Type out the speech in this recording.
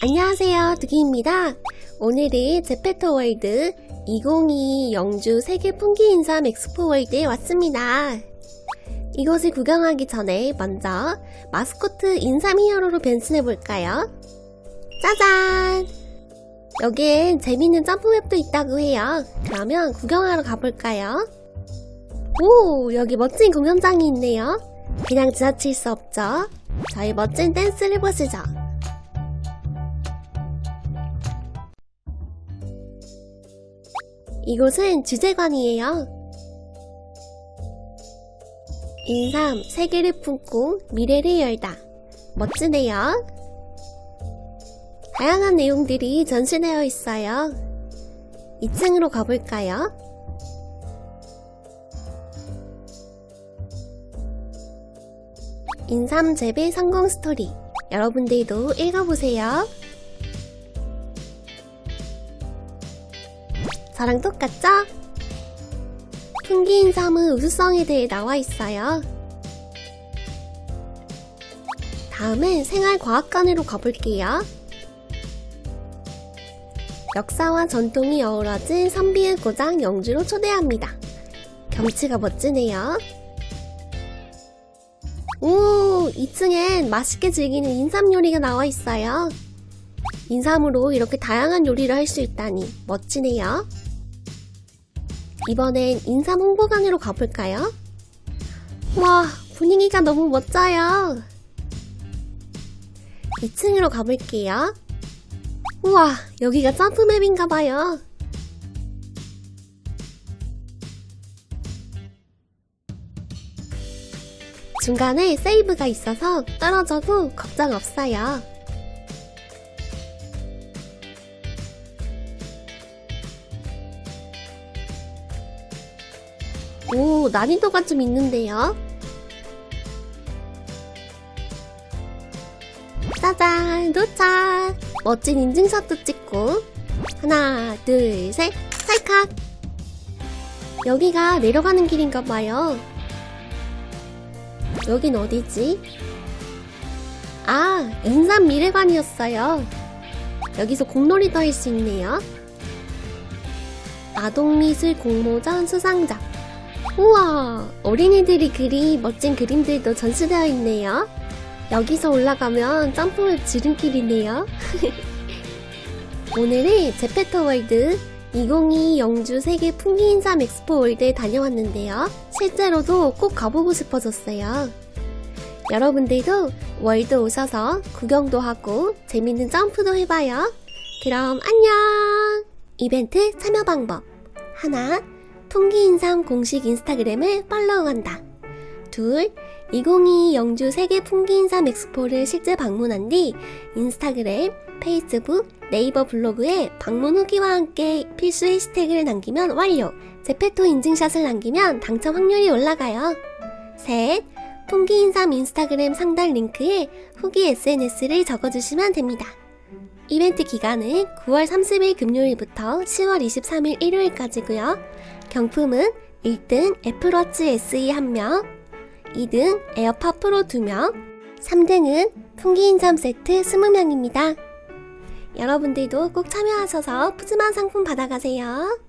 안녕하세요, 두기입니다. 오늘은 제페토월드 2022 영주 세계 풍기 인삼 엑스포월드에 왔습니다. 이곳을 구경하기 전에 먼저 마스코트 인삼 히어로로 변신해볼까요? 짜잔! 여기엔 재밌는 점프맵도 있다고 해요. 그러면 구경하러 가볼까요? 오, 여기 멋진 공연장이 있네요. 그냥 지나칠 수 없죠. 저희 멋진 댄스를 해보시죠. 이곳은 주제관이에요. 인삼 세계를 품고 미래를 열다. 멋지네요. 다양한 내용들이 전시되어 있어요. 2층으로 가볼까요? 인삼 재배 성공 스토리. 여러분들도 읽어보세요. 저랑 똑같죠? 풍기 인삼은 우수성에 대해 나와 있어요. 다음은 생활과학관으로 가볼게요. 역사와 전통이 어우러진 선비의 고장 영주로 초대합니다. 경치가 멋지네요. 오, 2층엔 맛있게 즐기는 인삼 요리가 나와 있어요. 인삼으로 이렇게 다양한 요리를 할 수 있다니 멋지네요. 이번엔 인삼 홍보관으로 가볼까요? 와, 분위기가 너무 멋져요. 2층으로 가볼게요. 우와, 여기가 점프맵인가봐요. 중간에 세이브가 있어서 떨어져도 걱정 없어요. 오, 난이도가 좀 있는데요. 짜잔, 도착! 멋진 인증샷도 찍고. 하나, 둘, 셋, 찰칵! 여기가 내려가는 길인가 봐요. 여긴 어디지? 아, 인삼 미래관이었어요. 여기서 공놀이도 할 수 있네요. 아동미술 공모전 수상작. 우와, 어린이들이 그린 멋진 그림들도 전시되어 있네요. 여기서 올라가면 점프맵 지름길이네요. 오늘은 제페토월드 2022 영주 세계 풍기인삼 엑스포 월드에 다녀왔는데요. 실제로도 꼭 가보고 싶어졌어요. 여러분들도 월드 오셔서 구경도 하고 재밌는 점프도 해봐요. 그럼 안녕! 이벤트 참여 방법. 하나, 풍기인삼 공식 인스타그램을 팔로우한다. 둘, 2022 영주 세계 풍기인삼 엑스포를 실제 방문한 뒤 인스타그램, 페이스북, 네이버 블로그에 방문 후기와 함께 필수 해시태그를 남기면 완료. 제페토 인증샷을 남기면 당첨 확률이 올라가요. 셋, 풍기인삼 인스타그램 상단 링크에 후기 SNS를 적어주시면 됩니다. 이벤트 기간은 9월 30일 금요일부터 10월 23일 일요일까지고요. 경품은 1등 애플워치 SE 1명, 2등 에어팟 프로 2명, 3등은 풍기인삼 세트 20명입니다. 여러분들도 꼭 참여하셔서 푸짐한 상품 받아가세요.